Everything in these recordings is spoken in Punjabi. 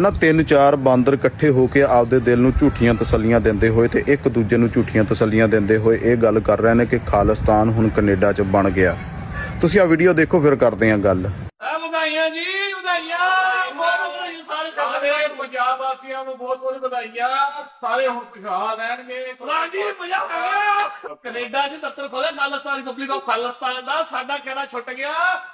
ਨਾ ਤਿੰਨ ਚਾਰ ਬਾਂਦਰ ਇਕੱਠੇ ਹੋ ਕੇ ਆਪਦੇ ਦਿਲ ਨੂੰ ਝੂਠੀਆਂ ਤਸੱਲੀਆਂ ਦਿੰਦੇ ਹੋਏ ਤੇ ਇੱਕ ਦੂਜੇ ਨੂੰ ਝੂਠੀਆਂ ਤਸੱਲੀਆਂ ਦਿੰਦੇ ਹੋਏ ਇਹ ਗੱਲ ਕਰ ਰਹੇ ਨੇ ਕਿ ਖਾਲਿਸਤਾਨ ਹੁਣ ਕੈਨੇਡਾ 'ਚ ਬਣ ਗਿਆ। ਤੁਸੀਂ ਆ ਵੀਡੀਓ ਦੇਖੋ ਫਿਰ ਕਰਦੇ ਗੱਲ। ਆ ਵਧਾਈਆਂ ਜੀ ਵਧਾਈਆਂ। ਬਹੁਤ ਵਧਾਈਆਂ ਸਾਰੇ ਸਾਰੇ ਪੰਜਾਬ ਵਾਸੀਆਂ ਨੂੰ ਬਹੁਤ ਬਹੁਤ ਵਧਾਈਆਂ। ਸਾਰੇ ਹੁਣ ਖੁਸ਼ਹਾਲ ਰਹਿਣਗੇ। ਹਾਂ ਜੀ ਮਜ਼ਾ ਆ ਗਿਆ ਕੈਨੇਡਾ 'ਚ ਦਫ਼ਤਰ ਖੋਲੇ ਖਾਲਿਸਤਾਨ ਰਿਪਬਲਿਕ ਆਫ ਖਾਲਿਸਤਾਨ ਦਾ ਸਾਡਾ ਕਹਿਣਾ ਛੁੱਟ ਗਿਆ?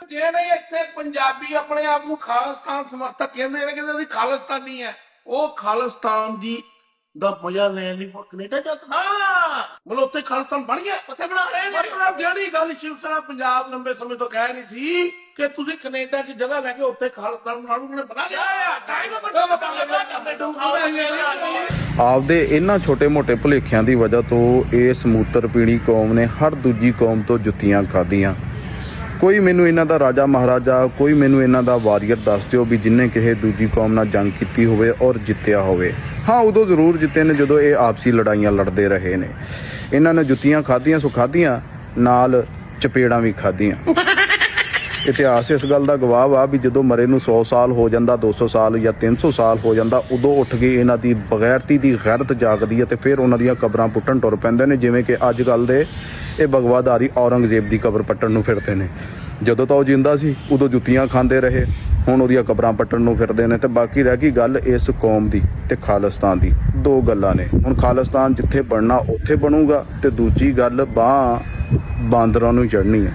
ਜੇ ਨਹੀਂ ਇੱਥੇ ਪੰਜਾਬੀ ਆਪਣੇ ਆਪ ਨੂੰ ਖਾਲਿਸਤਾਨ ਸਮਰਥਕ ਕਹਿੰਦੇ ਨੇ ਕਹਿੰਦੇ ਅਸੀਂ ਖਾਲਿਸਤਾਨੀ ਹੈ ਉਹ ਖਾਲਿਸਤਾਨ ਦੀ ਦਾ ਮਜ਼ਾ ਲੈਣ ਲਈ ਕੈਨੇਡਾ ਜਾਂਦਾ ਹਾਂ। ਮਤਲਬ ਉੱਥੇ ਖਾਲਿਸਤਾਨ ਬਣ ਗਿਆ। ਉੱਥੇ ਬਣਾ ਰਹੇ ਨੇ। ਮਤਲਬ ਜਿਹੜੀ ਗੱਲ ਸ਼ਿਵ ਸੈਨਾ ਪੰਜਾਬ ਲੰਬੇ ਸਮੇਂ ਤੋਂ ਕਹਿ ਰਹੀ ਸੀ ਕਿ ਤੁਸੀਂ ਕੈਨੇਡਾ 'ਚ ਜਗ੍ਹਾ ਲੈ ਕੇ ਉੱਥੇ ਖਾਲਿਸਤਾਨ ਬਣਾ ਉਹਨੇ ਬਣਾ ਲਿਆ। ਟਾਈਮ ਲੱਗਾ ਕੰਨੇ ਡੂ ਆਪਦੇ ਇਹਨਾਂ ਛੋਟੇ-ਮੋਟੇ ਭੁਲੇਖਿਆਂ ਦੀ ਵਜ੍ਹਾ ਤੋਂ ਇਹ ਸਮੂਤਰ ਪੀਣੀ ਕੌਮ ਨੇ ਹਰ ਦੂਜੀ ਕੌਮ ਤੋਂ ਜੁੱਤੀਆਂ ਖਾਧੀਆਂ। ਕੋਈ ਮੈਨੂੰ ਇਹਨਾਂ ਦਾ ਰਾਜਾ ਮਹਾਰਾਜਾ, ਕੋਈ ਮੈਨੂੰ ਇਹਨਾਂ ਦਾ ਵਾਰੀਅਰ ਦੱਸ ਦਿਓ ਵੀ ਜਿਨਨੇ ਕਿਸੇ ਦੂਜੀ ਕੌਮ ਨਾਲ ਜੰਗ ਕੀਤੀ ਹੋਵੇ ਔਰ ਜਿੱਤਿਆ ਹੋਵੇ। ਹਾਂ, ਉਦੋਂ ਜ਼ਰੂਰ ਜਿੱਤੇ ਨੇ ਜਦੋਂ ਇਹ ਆਪਸੀ ਲੜਾਈਆਂ ਲੜਦੇ ਰਹੇ ਨੇ। ਇਹਨਾਂ ਨੇ ਜੁੱਤੀਆਂ ਖਾਧੀਆਂ ਸੋ ਖਾਧੀਆਂ ਨਾਲ ਚਪੇੜਾਂ ਵੀ ਖਾਧੀਆਂ। ਇਤਿਹਾਸ ਇਸ ਗੱਲ ਦਾ ਗਵਾਹ ਵਾ ਵੀ ਜਦੋਂ ਮਰੇ ਨੂੰ 100 ਸਾਲ ਹੋ ਜਾਂਦਾ 200 ਸਾਲ ਜਾਂ 300 ਸਾਲ ਹੋ ਜਾਂਦਾ, ਉਦੋਂ ਉੱਠ ਕੇ ਇਹਨਾਂ ਦੀ ਬਗੈਰਤੀ ਦੀ ਗੈਰਤ ਜਾਗਦੀ ਹੈ ਤੇ ਫਿਰ ਉਹਨਾਂ ਦੀਆਂ ਕਬਰਾਂ ਪੁੱਟਣ ਟੁਰ ਪੈਂਦੇ ਨੇ, ਜਿਵੇਂ ਕਿ ਅੱਜ ਕੱਲ ਦੇ ਇਹ ਬਗਵਾਦਾਰੀ ਔਰੰਗਜ਼ੇਬ ਦੀ ਕਬਰ ਪੱਟਣ ਨੂੰ ਫਿਰਦੇ ਨੇ। ਜਦੋਂ ਤਾਂ ਉਹ ਜਿੰਦਾ ਸੀ, ਉਦੋਂ ਜੁੱਤੀਆਂ ਖਾਂਦੇ ਰਹੇ, ਹੁਣ ਉਹਦੀਆਂ ਕਬਰਾਂ ਪੱਟਣ ਨੂੰ ਫਿਰਦੇ ਨੇ ਤੇ ਬਾਕੀ ਰਹਿ ਗਈ ਗੱਲ ਇਸ ਕੌਮ ਦੀ ਤੇ ਖਾਲਿਸਤਾਨ ਦੀ। ਦੋ ਗੱਲਾਂ ਨੇ। ਹੁਣ ਖਾਲਿਸਤਾਨ ਜਿੱਥੇ ਬਣਨਾ, ਉੱਥੇ ਬਣੂਗਾ ਤੇ ਦੂਜੀ ਗੱਲ ਬਾਹ ਬਾਂਦਰਾਂ ਨੂੰ ਚੜਨੀ ਹੈ।